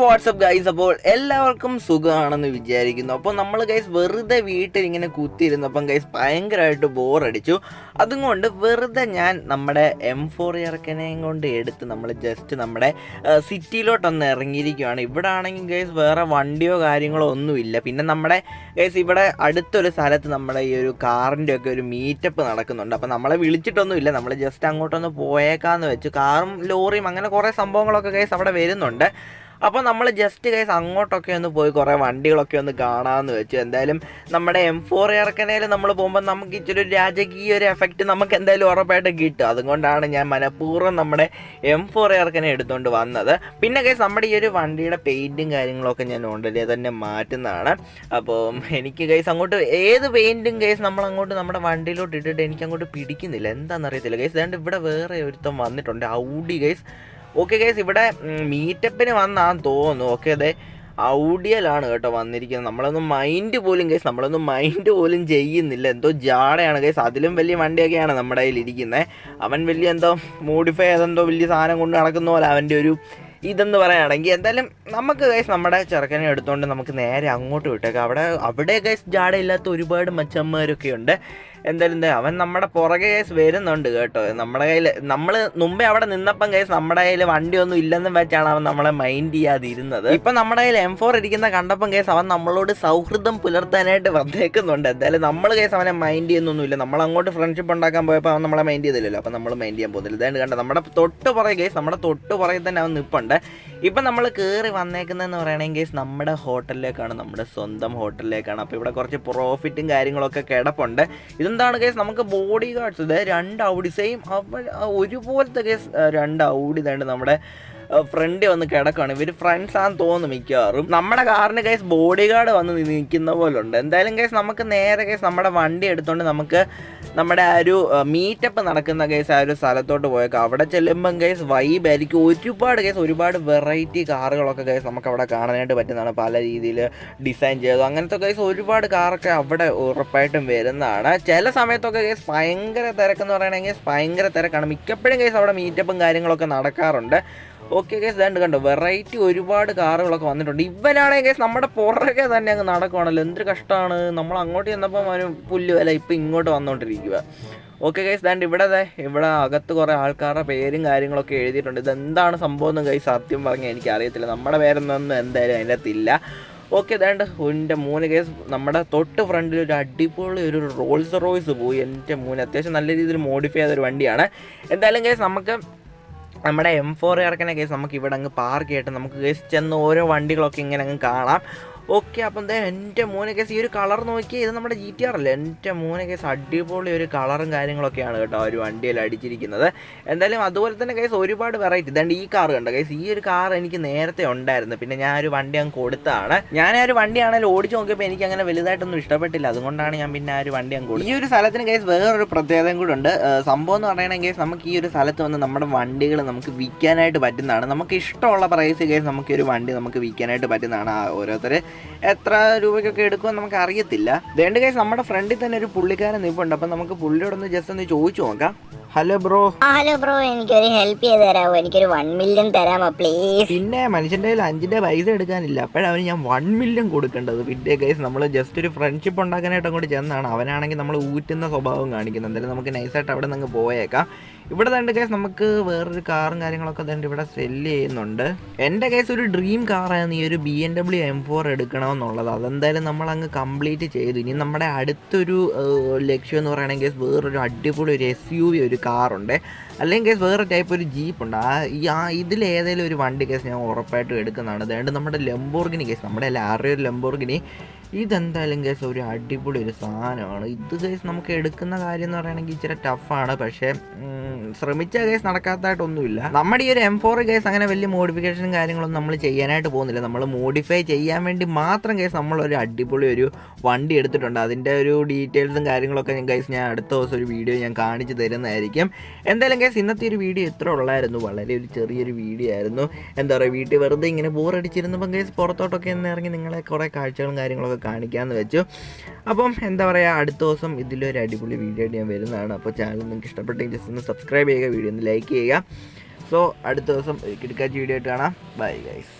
WhatsApp guys അപ്പോൾ എല്ലാവർക്കും സുഖമാണെന്ന് വിചാരിക്കുന്നു. അപ്പോൾ നമ്മൾ ഗൈസ് വെറുതെ വീട്ടിൽ ഇങ്ങനെ കുത്തിയിരുന്നപ്പം ഗൈസ് ഭയങ്കരമായിട്ട് ബോറടിച്ചു അതുകൊണ്ട് വെറുതെ ഞാൻ നമ്മുടെ എം ഫോർ ഇറക്കനെയും കൊണ്ട് എടുത്ത് നമ്മൾ ജസ്റ്റ് നമ്മുടെ സിറ്റിയിലോട്ടൊന്ന് ഇറങ്ങിയിരിക്കുകയാണ് ഇവിടെ ആണെങ്കിൽ ഗൈസ് വേറെ വണ്ടിയോ കാര്യങ്ങളോ ഒന്നുമില്ല. പിന്നെ നമ്മുടെ ഗൈസ് ഇവിടെ അടുത്തൊരു സ്ഥലത്ത് നമ്മുടെ ഈ ഒരു കാറിന്റെ ഒക്കെ ഒരു മീറ്റപ്പ് നടക്കുന്നുണ്ട്. അപ്പോൾ നമ്മളെ വിളിച്ചിട്ടൊന്നുമില്ല. നമ്മൾ ജസ്റ്റ് അങ്ങോട്ടൊന്ന് പോയേക്കാന്ന് വെച്ചു. കാറും ലോറിയും അങ്ങനെ കുറേ സംഭവങ്ങളൊക്കെ ഗൈസ് അവിടെ വരുന്നുണ്ട്. അപ്പോൾ നമ്മൾ ജസ്റ്റ് കൈസ് അങ്ങോട്ടൊക്കെ ഒന്ന് പോയി കുറേ വണ്ടികളൊക്കെ ഒന്ന് കാണാമെന്ന് വെച്ചു. എന്തായാലും നമ്മുടെ എം ഫോർ ഇറക്കനയിൽ നമ്മൾ പോകുമ്പോൾ നമുക്ക് ഇച്ചിരി ഒരു രാജകീയ ഒരു എഫക്റ്റ് നമുക്ക് എന്തായാലും ഉറപ്പായിട്ട് കിട്ടും. അതുകൊണ്ടാണ് ഞാൻ മനഃപൂർവം നമ്മുടെ എം ഫോർ ഇറക്കനെ എടുത്തുകൊണ്ട് വന്നത്. പിന്നെ കൈസ് നമ്മുടെ ഈ ഒരു വണ്ടിയുടെ പെയിന്റും കാര്യങ്ങളൊക്കെ ഞാൻ ഓൾറെഡി തന്നെ മാറ്റുന്നതാണ്. അപ്പോൾ എനിക്ക് കൈസ് അങ്ങോട്ട് ഏത് പെയിന്റും കൈസ് നമ്മൾ അങ്ങോട്ട് നമ്മുടെ വണ്ടിയിലോട്ട് ഇട്ടിട്ട് എനിക്ക് അങ്ങോട്ട് പിടിക്കുന്നില്ല. എന്താണെന്നറിയത്തില്ല ഗൈസ് അതുകൊണ്ട് ഇവിടെ വേറെ ഒരുത്തം വന്നിട്ടുണ്ട്. ഔഡി ഗൈസ് ഓക്കെ ഗൈസ് ഇവിടെ മീറ്റപ്പിന് വന്നാന്ന് തോന്നുന്നു. ഓക്കെ അതെ ഔഡിയലാണ് കേട്ടോ വന്നിരിക്കുന്നത്. നമ്മളൊന്നും മൈൻഡ് പോലും ഗൈസ് നമ്മളൊന്നും മൈൻഡ് പോലും ചെയ്യുന്നില്ല. എന്തോ ജാടയാണ് ഗൈസ് അതിലും വലിയ വണ്ടിയൊക്കെയാണ് നമ്മുടെ കയ്യിൽ ഇരിക്കുന്നത് അവൻ വലിയ എന്തോ മോഡിഫൈ ചെയ്തെന്തോ വലിയ സാധനം കൊണ്ട് നടക്കുന്ന പോലെ അവന്റെ ഒരു ഇതെന്ന് പറയുകയാണെങ്കിൽ എന്തായാലും നമുക്ക് ഗൈസ് നമ്മുടെ ചെറുക്കനെ എടുത്തുകൊണ്ട് നമുക്ക് നേരെ അങ്ങോട്ട് വിട്ടേക്കാം. അവിടെ അവിടെ ഗൈസ് ജാടയില്ലാത്ത ഒരുപാട് മച്ചന്മാരൊക്കെ ഉണ്ട്. എന്തായാലും അവൻ നമ്മുടെ പുറകെ കേസ് വരുന്നുണ്ട് കേട്ടോ. നമ്മുടെ കയ്യിൽ നമ്മൾ മുമ്പേ അവിടെ നിന്നപ്പം കേസ് നമ്മുടെ കയ്യിൽ വണ്ടിയൊന്നും ഇല്ലെന്നും വെച്ചാണ് അവൻ നമ്മളെ മൈൻഡ് ചെയ്യാതിരുന്നത്. ഇപ്പം നമ്മുടെ കയ്യിൽ എം ഫോർ ഇരിക്കുന്ന കണ്ടപ്പം കേസ് അവൻ നമ്മളോട് സൗഹൃദം പുലർത്താനായിട്ട് വന്നേക്കുന്നുണ്ട്. എന്തായാലും നമ്മൾ കേസ് അവനെ മൈൻഡ് ചെയ്യുന്നൊന്നുമില്ല. നമ്മൾ അങ്ങോട്ട് ഫ്രണ്ട്ഷിപ്പ് ഉണ്ടാക്കാൻ പോയപ്പോൾ അവൻ നമ്മളെ മൈൻഡ് ചെയ്തില്ലല്ലോ. അപ്പം നമ്മൾ മൈൻഡ് ചെയ്യാൻ പോകുന്നില്ല. ഇതായത് കണ്ട? നമ്മുടെ തൊട്ട് പുറകെ കേസ് നമ്മുടെ തൊട്ട് പുറകെ തന്നെ അവൻ നിൽപ്പുണ്ട് ഇപ്പം നമ്മൾ കയറി വന്നേക്കുന്നതെന്ന് പറയുകയാണെങ്കിൽ കേസ് നമ്മുടെ ഹോട്ടലിലേക്കാണ് നമ്മുടെ സ്വന്തം ഹോട്ടലിലേക്കാണ്. അപ്പോൾ ഇവിടെ കുറച്ച് പ്രോഫിറ്റും കാര്യങ്ങളൊക്കെ കിടപ്പുണ്ട്. ഇതെന്താണ് കേസ് നമുക്ക് ബോഡി ഗാർഡ്സ് ഇത് രണ്ട് ഔഡി സെയിം ഒരുപോലത്തെ കേസ് രണ്ട് ഔഡി നമ്മുടെ ഫ്രണ്ട് വന്ന് കിടക്കുകയാണ് ഇവർ ഫ്രണ്ട്സ് ആണെന്ന് തോന്നുന്നു മിക്കവാറും. നമ്മുടെ കാറിന് കേസ് ബോഡി ഗാർഡ് വന്ന് നിൽക്കുന്ന പോലെ ഉണ്ട് എന്തായാലും കേസ് നമുക്ക് നേരെ കേസ് നമ്മുടെ വണ്ടി എടുത്തോണ്ട് നമുക്ക് നമ്മുടെ ആ ഒരു മീറ്റപ്പ് നടക്കുന്ന കേസ് ആ ഒരു സ്ഥലത്തോട്ട് പോയേക്കാം. അവിടെ ചെല്ലുമ്പം കേസ് വൈബായിരിക്കും ഒരുപാട് കേസ് ഒരുപാട് വെറൈറ്റി കാറുകളൊക്കെ കേസ് നമുക്ക് അവിടെ കാണാനായിട്ട് പറ്റുന്നതാണ്. പല രീതിയിൽ ഡിസൈൻ ചെയ്തു. അങ്ങനത്തെ കേസ് ഒരുപാട് കാറൊക്കെ അവിടെ ഉറപ്പായിട്ടും വരുന്നതാണ്. ചില സമയത്തൊക്കെ കേസ് ഭയങ്കര തിരക്കെന്ന് പറയുകയാണെങ്കിൽ ഭയങ്കര തിരക്കാണ്. മിക്കപ്പോഴും കേസ് അവിടെ മീറ്റപ്പും കാര്യങ്ങളൊക്കെ നടക്കാറുണ്ട്. ഓക്കെ കേസ് ഇതാണ്ട് കണ്ടോ വെറൈറ്റി ഒരുപാട് കാറുകളൊക്കെ വന്നിട്ടുണ്ട്. ഇവനാണെങ്കിൽ കേസ് നമ്മുടെ പുറകെ തന്നെ അങ്ങ് നടക്കുവാണല്ലോ. എന്തൊരു കഷ്ടമാണ്. നമ്മൾ അങ്ങോട്ട് ചെന്നപ്പോൾ അവന് പുല്ല് വില ഇപ്പം ഇങ്ങോട്ട് വന്നുകൊണ്ടിരിക്കുക ഓക്കെ ഗൈസ് ദാണ്ട് ഇവിടെ ഇവിടെ അകത്ത് കുറേ ആൾക്കാരുടെ പേരും കാര്യങ്ങളൊക്കെ എഴുതിയിട്ടുണ്ട്. ഇതെന്താണ് സംഭവം എന്ന് ഗൈസ് സത്യം പറഞ്ഞാൽ എനിക്ക് അറിയത്തില്ല നമ്മുടെ പേരൊന്നും എന്തായാലും അതിന്റെ അകത്തില്ല ഓക്കെ ദാണ്ട് എന്റെ മൂന്ന് കേസ് നമ്മുടെ തൊട്ട് ഫ്രണ്ടിൽ ഒരു അടിപൊളി ഒരു റോൾസ് റോയ്സ് പോയി. എന്റെ മൂന്ന് അത്യാവശ്യം നല്ല രീതിയിൽ മോഡിഫൈ ചെയ്ത ഒരു വണ്ടിയാണ്. എന്തായാലും കേസ് നമുക്ക് നമ്മുടെ എം ഫോർ ഇറക്കുന്ന കേസ് നമുക്ക് ഇവിടെ അങ്ങ് പാർക്ക് ചെയ്തിട്ട് നമുക്ക് കേസ് ചെന്ന് ഓരോ വണ്ടികളൊക്കെ ഇങ്ങനെ അങ്ങ് കാണാം. ഓക്കെ അപ്പം എന്താ എന്റെ മോനെ കേസ് ഈ ഒരു കളർ നോക്കിയാൽ ഇത് നമ്മുടെ ജി ടി ആർ അല്ലേ? എന്റെ മോനെ കേസ് അടിപൊളി ഒരു കളറും കാര്യങ്ങളൊക്കെയാണ് കേട്ടോ ഒരു വണ്ടിയിൽ അടിച്ചിരിക്കുന്നത്. എന്തായാലും അതുപോലെ തന്നെ കേസ് ഒരുപാട് വെറൈറ്റി ഇതാണ്ട് ഈ കാർ കണ്ടോ? കേസ് ഈ ഒരു കാർ എനിക്ക് നേരത്തെ ഉണ്ടായിരുന്നു. പിന്നെ ഞാൻ ഒരു വണ്ടി അങ്ങ് കൊടുത്താണ്. ഞാൻ ആ ഒരു വണ്ടിയാണെങ്കിലും ഓടിച്ച് നോക്കിയപ്പോൾ എനിക്ക് അങ്ങനെ വലുതായിട്ടൊന്നും ഇഷ്ടപ്പെട്ടില്ല. അതുകൊണ്ടാണ് ഞാൻ പിന്നെ ആ ഒരു വണ്ടി അങ്ങ് കൊടുത്തത്. ഈ ഒരു സ്ഥലത്തിന് കേസ് വേറൊരു പ്രത്യേകതയും കൂടെ ഉണ്ട്. സംഭവം എന്ന് പറയുകയാണെങ്കിൽ നമുക്ക് ഈ ഒരു സ്ഥലത്ത് വന്ന് നമ്മുടെ വണ്ടികൾ നമുക്ക് വിൽക്കാനായിട്ട് പറ്റുന്നതാണ്. നമുക്ക് ഇഷ്ടമുള്ള പ്രൈസ് കേസ് നമുക്ക് ഒരു വണ്ടി നമുക്ക് വിൽക്കാനായിട്ട് പറ്റുന്നതാണ് ആ ഓരോരുത്തർ. എത്ര രൂപയ്ക്കൊക്കെ എടുക്കുമെന്ന് നമുക്ക് അറിയത്തില്ല വേണ്ട കേസ് നമ്മുടെ ഫ്രണ്ടിൽ തന്നെ ഒരു പുള്ളിക്കാരൻ നിൽപ്പുണ്ട് അപ്പം നമുക്ക് പുള്ളിയോട് ഒന്ന് ജസ്റ്റ് ഒന്ന് ചോദിച്ചു നോക്കാം. ഹലോ ബ്രോ ആ ഹലോ ബ്രോ എനിക്കൊരു ഹെൽപ്പ് ചെയ്ത് തരാമോ എനിക്കൊരു വൺ മില്യൺ തരാമോ പ്ലീസ് പിന്നെ മനുഷ്യന്റെ കയ്യിൽ അഞ്ചിന്റെ പൈസ എടുക്കാനില്ല. അപ്പോഴവന് ഞാൻ വൺ മില്യൺ കൊടുക്കേണ്ടത്. പിന്നെ കേസ് നമ്മൾ ജസ്റ്റ് ഒരു ഫ്രണ്ട്ഷിപ്പ് ഉണ്ടാക്കാനായിട്ട് അങ്ങോട്ട് ചെന്നാണ്. അവനാണെങ്കിൽ നമ്മൾ ഊറ്റുന്ന സ്വഭാവം കാണിക്കുന്നത് എന്തായാലും നമുക്ക് നൈസായിട്ട് അവിടെ നിന്ന് പോയേക്കാം. ഇവിടെ തന്നെ കേസ് നമുക്ക് വേറൊരു കാറും കാര്യങ്ങളൊക്കെ തന്നെ ഇവിടെ സെല്ല് ചെയ്യുന്നുണ്ട്. എന്റെ കേസ് ഒരു ഡ്രീം കാറായിരുന്നു ഈ ഒരു ബി എം ഡബ്ല്യു എം ഫോർ എടുക്കണമെന്നുള്ളത്. അതെന്തായാലും നമ്മൾ അങ്ങ് കംപ്ലീറ്റ് ചെയ്തു. ഇനി നമ്മുടെ അടുത്തൊരു ലക്ഷ്യം എന്ന് പറയുകയാണെങ്കിൽ വേറൊരു അടിപൊളി ഒരു എസ് യു വി ഒരു കാറുണ്ട് അല്ലെങ്കിൽ കേസ് വേറെ ടൈപ്പ് ഒരു ജീപ്പ് ഉണ്ട്. ആ ഈ ആ ഇതിൽ ഏതെങ്കിലും ഒരു വണ്ടി കേസ് ഞാൻ ഉറപ്പായിട്ടും എടുക്കുന്നതാണ്. അതുകൊണ്ട് നമ്മുടെ ലംബോർഗിനി കേസ് നമ്മുടെ എല്ലാ ഒരു ലംബോർഗിനി ഇതെന്തായാലും കേസ് ഒരു അടിപൊളി ഒരു സാധനമാണ്. ഇത് കേസ് നമുക്ക് എടുക്കുന്ന കാര്യം എന്ന് പറയുകയാണെങ്കിൽ ഇച്ചിരി ടഫാണ് പക്ഷേ ശ്രമിച്ച കേസ് നടക്കാത്തതായിട്ടൊന്നുമില്ല നമ്മുടെ ഈ ഒരു എം ഫോർ കേസ് അങ്ങനെ വലിയ മോഡിഫിക്കേഷനും കാര്യങ്ങളൊന്നും നമ്മൾ ചെയ്യാനായിട്ട് പോകുന്നില്ല. നമ്മൾ മോഡിഫൈ ചെയ്യാൻ വേണ്ടി മാത്രം കേസ് നമ്മളൊരു അടിപൊളി ഒരു വണ്ടി എടുത്തിട്ടുണ്ട്. അതിന്റെ ഒരു ഡീറ്റെയിൽസും കാര്യങ്ങളൊക്കെ ഞാൻ കേസ് ഞാൻ അടുത്ത ദിവസം ഒരു വീഡിയോ ഞാൻ കാണിച്ചു തരുന്നതായിരിക്കും. എന്തായാലും കേസ് ഇന്നത്തെ ഒരു വീഡിയോ ഇത്ര ഉള്ളായിരുന്നു. വളരെ ഒരു ചെറിയൊരു വീഡിയോ ആയിരുന്നു. എന്താ പറയുക വീട്ടിൽ വെറുതെ ഇങ്ങനെ ബോറടിച്ചിരുന്നപ്പം കേസ് പുറത്തോട്ടൊക്കെ ഒന്ന് ഇറങ്ങി നിങ്ങളെ കുറേ കാഴ്ചകളും കാര്യങ്ങളൊക്കെ കാര്യങ്ങളൊക്കെ കാണിക്കാമെന്ന് വെച്ചു. അപ്പം എന്താ പറയുക അടുത്ത ദിവസം ഇതിലൊരു അടിപൊളി വീഡിയോ ആയിട്ട് ഞാൻ വരുന്നതാണ്. അപ്പോൾ ചാനൽ നിങ്ങൾക്ക് ഇഷ്ടപ്പെട്ടെങ്കിൽ ജസ്റ്റ് ഒന്ന് സബ്സ്ക്രൈബ് ചെയ്യുക വീഡിയോ ഒന്ന് ലൈക്ക് ചെയ്യുക. സോ അടുത്ത ദിവസം കിടക്കാച്ചി വീഡിയോ ആയിട്ട് കാണാം. Bye guys